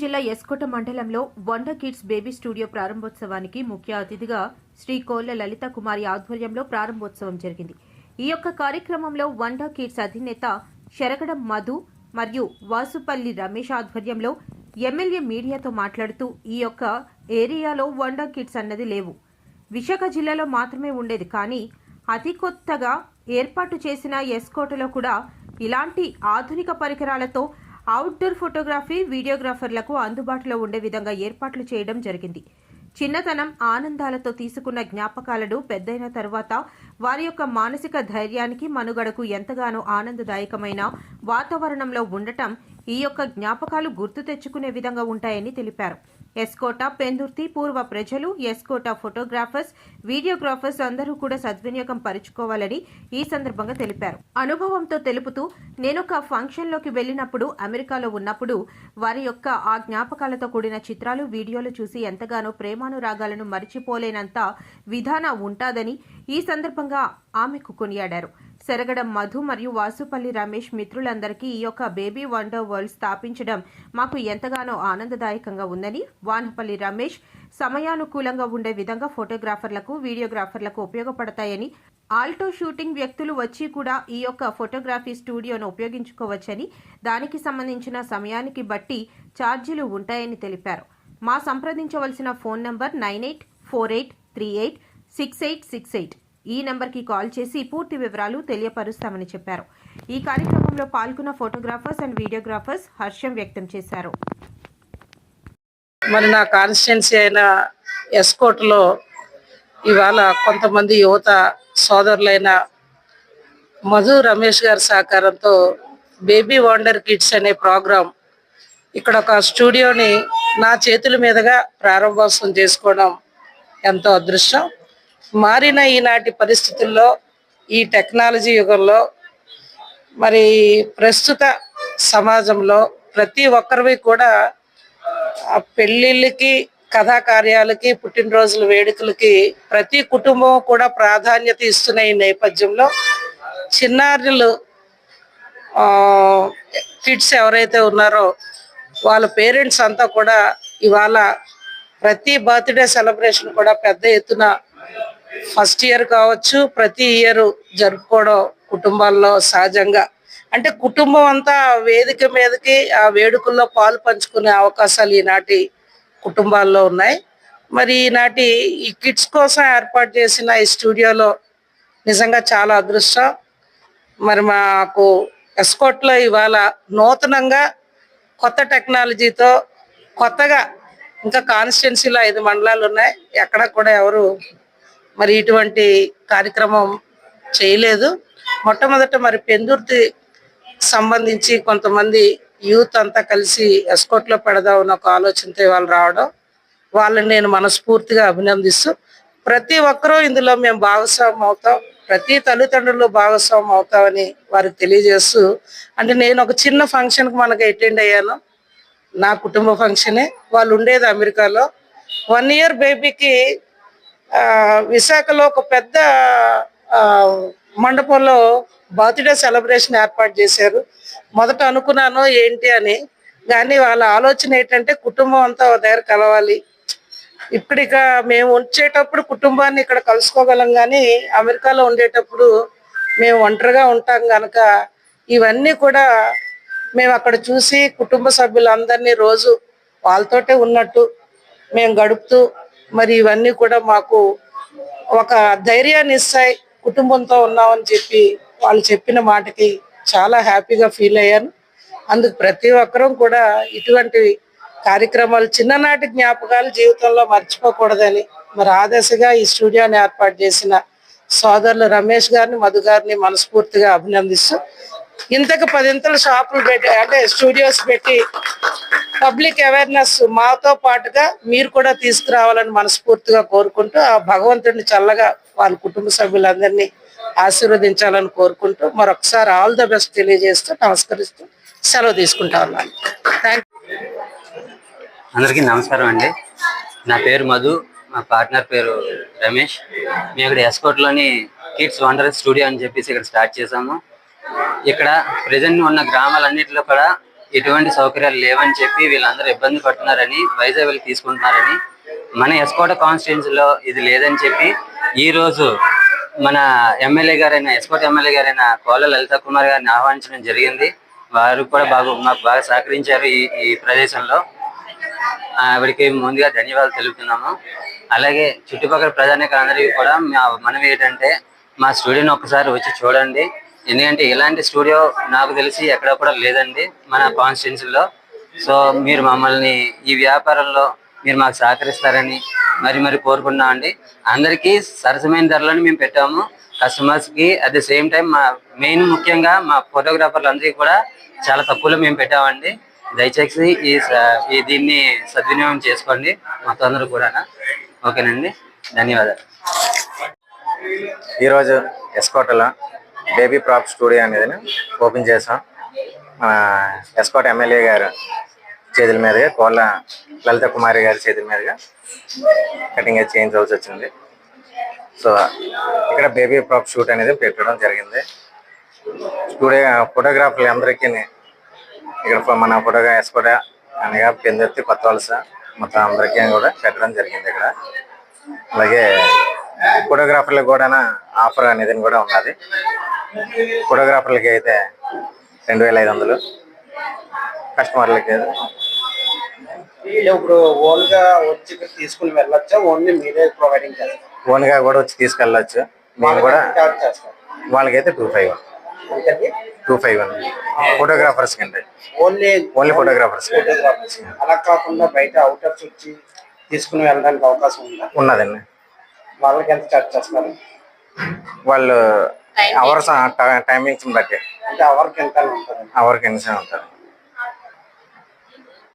జిల్లా ఎస్కోట మండలంలో wonder kids baby studio ప్రారంభోత్సవానికి ముఖ్య అతిథిగా శ్రీ కోళ్ళ లలిత కుమారి ఆధ్వర్యంలో ప్రారంభోత్సవం జరిగింది. ఈ యొక్క కార్యక్రమంలో వండర్ కిడ్స్ అధినేత శరగడం మధు మరియు వాసుపల్లి రమేష్ ఆధ్వర్యంలో ఎమ్మెల్యే మీడియాతో మాట్లాడుతూ ఈ యొక్క ఏరియాలో వండర్ కిడ్స్ అన్నది లేవు. విశాఖ జిల్లాలో మాత్రమే ఉండేది కానీ అతి కొత్తగా ఏర్పాటు చేసిన ఎస్కోటలో కూడా ఇలాంటి ఆధునిక పరికరాలతో అవుట్డోర్ ఫోటోగ్రఫీ వీడియోగ్రాఫర్లకు అందుబాటులో ఉండే విధంగా ఏర్పాట్లు చేయడం జరిగింది. చిన్నతనం ఆనందాలతో తీసుకున్న జ్ఞాపకాలను పెద్దయిన తర్వాత వారి యొక్క మానసిక ధైర్యానికి మనుగడకు ఎంతగానో ఆనందదాయకమైన వాతావరణంలో ఉండటం ఈ యొక్క జ్ఞాపకాలు గుర్తు తెచ్చుకునే విధంగా ఉంటాయని తెలిపారు. ఎస్కోట పెందుర్తి పూర్వ ప్రజలు ఎస్కోట ఫోటోగ్రాఫర్స్ వీడియోగ్రాఫర్స్ అందరూ కూడా సద్వినియోగం పరుచుకోవాలని ఈ సందర్భంగా తెలిపారు. అనుభవంతో తెలుపుతూ నేనొక ఫంక్షన్లోకి వెళ్ళినప్పుడు అమెరికాలో ఉన్నప్పుడు వారి యొక్క ఆ జ్ఞాపకాలతో కూడిన చిత్రాలు వీడియోలు చూసి ఎంతగానో ప్రేమానురాగాలను మరిచిపోలేనంత విధాన ఉంటాదని ఈ సందర్భంగా ఆమెకు కొనియాడారు. సెరగడం మధు మరియు వాసుపల్లి రమేష్ మిత్రులందరికీ ఈ యొక్క బేబీ వండర్ వరల్డ్ స్థాపించడం మాకు ఎంతగానో ఆనందదాయకంగా ఉందని వానపల్లి రమేష్ సమయానుకూలంగా ఉండే విధంగా ఫోటోగ్రాఫర్లకు వీడియోగ్రాఫర్లకు ఉపయోగపడతాయని ఆల్టో షూటింగ్ వ్యక్తులు వచ్చి కూడా ఈ యొక్క ఫోటోగ్రఫీ స్టూడియోను ఉపయోగించుకోవచ్చని దానికి సంబంధించిన సమయానికి బట్టి ఛార్జీలు ఉంటాయని తెలిపారు. మా సంప్రదించవలసిన phone number nine eight four eight three eight six eight six eight ఈ నెంబర్కి కాల్ చేసి పూర్తి వివరాలు తెలియపరుస్తామని చెప్పారు. ఈ కార్యక్రమంలో పాల్గొన్న ఫోటోగ్రాఫర్స్ అండ్ వీడియోగ్రాఫర్స్ హర్షం వ్యక్తం చేశారు. మరి నా కాన్స్టిట్యున్సీ అయిన ఎస్కోట్లో ఇవాళ కొంతమంది యువత సోదరులైన మధు రమేష్ గారి సహకారంతో బేబీ వండర్ కిడ్స్ అనే ప్రోగ్రాం ఇక్కడ ఒక స్టూడియోని నా చేతుల మీదుగా ప్రారంభోత్సవం చేసుకోవడం ఎంతో అదృష్టం. మారిన ఈనాటి పరిస్థితుల్లో ఈ టెక్నాలజీ యుగంలో మరి ప్రస్తుత సమాజంలో ప్రతి ఒక్కరివి కూడా పెళ్ళిళ్ళకి కథా కార్యాలకి పుట్టినరోజుల వేడుకలకి ప్రతి కుటుంబం కూడా ప్రాధాన్యత ఇస్తున్న ఈ నేపథ్యంలో చిన్నారులు కిడ్స్ ఎవరైతే ఉన్నారో వాళ్ళ పేరెంట్స్ అంతా కూడా ఇవాళ ప్రతి బర్త్డే సెలబ్రేషన్ కూడా పెద్ద ఎత్తున ఫస్ట్ ఇయర్ కావచ్చు ప్రతి ఇయర్ జరుపుకోవడం కుటుంబాల్లో సహజంగా. అంటే కుటుంబం అంతా వేదిక మీదకి ఆ వేడుకల్లో పాలు పంచుకునే అవకాశాలు ఈనాటి కుటుంబాల్లో ఉన్నాయి. మరి ఈనాటి ఈ కిడ్స్ కోసం ఏర్పాటు చేసిన ఈ స్టూడియోలో నిజంగా చాలా అదృష్టం. మరి మాకు ఎస్కోట్లో ఇవాళ నూతనంగా కొత్త టెక్నాలజీతో కొత్తగా ఇంకా కాన్స్టిట్యున్సీలో ఐదు మండలాలు ఉన్నాయి. ఎక్కడ కూడా ఎవరు మరి ఇటువంటి కార్యక్రమం చేయలేదు. మొట్టమొదట మరి పెందుర్తి సంబంధించి కొంతమంది యూత్ అంతా కలిసి ఎస్కోట్లో పెడదామని ఒక ఆలోచనతో వాళ్ళు రావడం వాళ్ళని నేను మనస్ఫూర్తిగా అభినందిస్తూ ప్రతి ఒక్కరూ ఇందులో మేము భాగస్వామ్యం అవుతాం ప్రతి తల్లిదండ్రులు భాగస్వామ్యం అవుతామని వారికి తెలియజేస్తూ అంటే నేను ఒక చిన్న ఫంక్షన్కి మనకు అటెండ్ అయ్యాను. నా కుటుంబ ఫంక్షనే. వాళ్ళు ఉండేది అమెరికాలో. వన్ ఇయర్ బేబీకి విశాఖలో ఒక పెద్ద ఆ, మండపంలో బర్త్డే సెలబ్రేషన్ ఏర్పాటు చేశారు. మొదట అనుకున్నాను ఏంటి అని కానీ వాళ్ళ ఆలోచన ఏంటంటే కుటుంబం అంతా ఒక దగ్గర కలవాలి. ఇప్పుడు ఇక మేము ఉంచేటప్పుడు కుటుంబాన్ని ఇక్కడ కలుసుకోగలం కానీ అమెరికాలో ఉండేటప్పుడు మేము ఒంటరిగా ఉంటాం కనుక ఇవన్నీ కూడా మేము అక్కడ చూసి కుటుంబ సభ్యులందరినీ రోజు వాళ్ళతోటే ఉన్నట్టు మేము గడుపుతూ మరి ఇవన్నీ కూడా మాకు ఒక ధైర్యాన్ని ఇస్తాయి. కుటుంబంతో ఉన్నామని చెప్పి వాళ్ళు చెప్పిన మాటకి చాలా హ్యాపీగా ఫీల్ అయ్యాను. అందుకు ప్రతి ఒక్కరూ కూడా ఇటువంటి కార్యక్రమాలు చిన్ననాటి జ్ఞాపకాలు జీవితంలో మర్చిపోకూడదని మరి ఆ దశగా ఈ స్టూడియోని ఏర్పాటు చేసిన సోదరులు రమేష్ గారిని మధు గారిని మనస్ఫూర్తిగా అభినందిస్తూ ఇంతకు పదింతల షాపులు పెట్టి అంటే స్టూడియోస్ పెట్టి పబ్లిక్ అవేర్నెస్ మాతో పాటుగా మీరు కూడా తీసుకురావాలని మనస్ఫూర్తిగా కోరుకుంటూ ఆ భగవంతుడిని చల్లగా వాళ్ళ కుటుంబ సభ్యులందరినీ ఆశీర్వదించాలని కోరుకుంటూ మరొకసారి ఆల్ ద బెస్ట్ తెలియజేస్తూ నమస్కరిస్తూ సెలవు తీసుకుంటా ఉన్నాను. థ్యాంక్ అందరికీ నమస్కారం అండి. నా పేరు మధు మా పార్ట్నర్ పేరు రమేష్. మేము ఇక్కడ ఎస్కోట్లోని కిడ్స్ వండర్ స్టూడియో అని చెప్పేసి ఇక్కడ స్టార్ట్ చేసాము. ఇక్కడ ప్రజెంట్ ఉన్న గ్రామాలన్నింటిలో కూడా ఎటువంటి సౌకర్యాలు లేవని చెప్పి వీళ్ళందరూ ఇబ్బంది పడుతున్నారని వైజాగ్ వెళ్ళి తీసుకుంటున్నారని మన ఎస్కోట కాన్స్టిట్యున్సీలో ఇది లేదని చెప్పి ఈ రోజు మన ఎమ్మెల్యే గారైన ఎస్కోట ఎమ్మెల్యే గారైన కోల లలిత కుమార్ గారిని ఆహ్వానించడం జరిగింది. వారు కూడా బాగా మాకు బాగా సహకరించారు ఈ ఈ ప్రదేశంలో. ఆవిడకి ముందుగా ధన్యవాదాలు తెలుపుతున్నాము. అలాగే చుట్టుపక్కల ప్రజానికులందరికీ కూడా మా- మనం ఏంటంటే మా స్టూడియోని ఒకసారి వచ్చి చూడండి. ఎందుకంటే ఇలాంటి స్టూడియో నాకు తెలిసి ఎక్కడ కూడా లేదండి మన కాన్స్టిట్యున్సీలో. సో మీరు మమ్మల్ని ఈ వ్యాపారంలో మీరు మాకు సహకరిస్తారని మరి మరి కోరుకున్నాం అండి. అందరికీ సరసమైన ధరలను మేము పెట్టాము. కస్టమర్స్కి అట్ ద సేమ్ టైం మా మెయిన్ ముఖ్యంగా మా ఫోటోగ్రాఫర్లు అందరికీ కూడా చాలా తక్కువలో మేము పెట్టామండి. దయచేసి ఈ ఈ దీన్ని సద్వినియోగం చేసుకోండి మొత్తం అందరూ కూడా ఓకేనండి. ధన్యవాదాలు. ఈరోజు ఎస్కోటలో బేబీ ప్రాప్ స్టూడియో అనేది ఓపెన్ చేసాం మన ఎస్కోట్ ఎమ్మెల్యే గారు చేతుల మీదుగా కోళ్ళ లలిత కుమారి గారి చేతుల మీదుగా కటింగ్ చేయించవలసి వచ్చింది. సో ఇక్కడ బేబీ ప్రాప్ షూట్ అనేది పెట్టడం జరిగింది. స్టూడియో ఫోటోగ్రాఫర్లు అందరికీ ఇక్కడ మన ఫోటోగా ఎస్కోట అనగా పెందెత్తి కొత్త వలస మొత్తం అందరికీ కూడా పెట్టడం జరిగింది ఇక్కడ. అలాగే ఫోటోగ్రాఫర్లకు కూడా ఆఫర్ అనేది కూడా ఉన్నది. ఫోటోగ్రాఫర్లకి అయితే రెండు వేల ఐదు వందలు. కస్టమర్లకి ఇప్పుడు ఓన్గా వచ్చి తీసుకుని వెళ్ళొచ్చా? ఓన్లీ మీరే ప్రొవైడింగ్ చేస్తారు. ఓన్గా కూడా వచ్చి తీసుకెళ్ళచ్చు. మేము కూడా వాళ్ళకైతే టూ ఫైవ్ టూ ఫైవ్ అండి ఫోటోగ్రాఫర్స్ కండి ఓన్లీ ఓన్లీ ఫోటోగ్రాఫర్స్ ఫోటోగ్రాఫర్స్. అలా కాకుండా బయట అవుటర్స్ వచ్చి తీసుకుని వెళ్ళడానికి అవకాశం ఉందా? ఉన్నదండి. వాళ్ళకి ఎంత చార్జ్ చేస్తారు? వాళ్ళు అవర్స్ టైమింగ్స్ బట్టి. అంటే అవర్కి ఎంత ఉంటుంది? అవర్కి ఎన్ని ఉంటారు?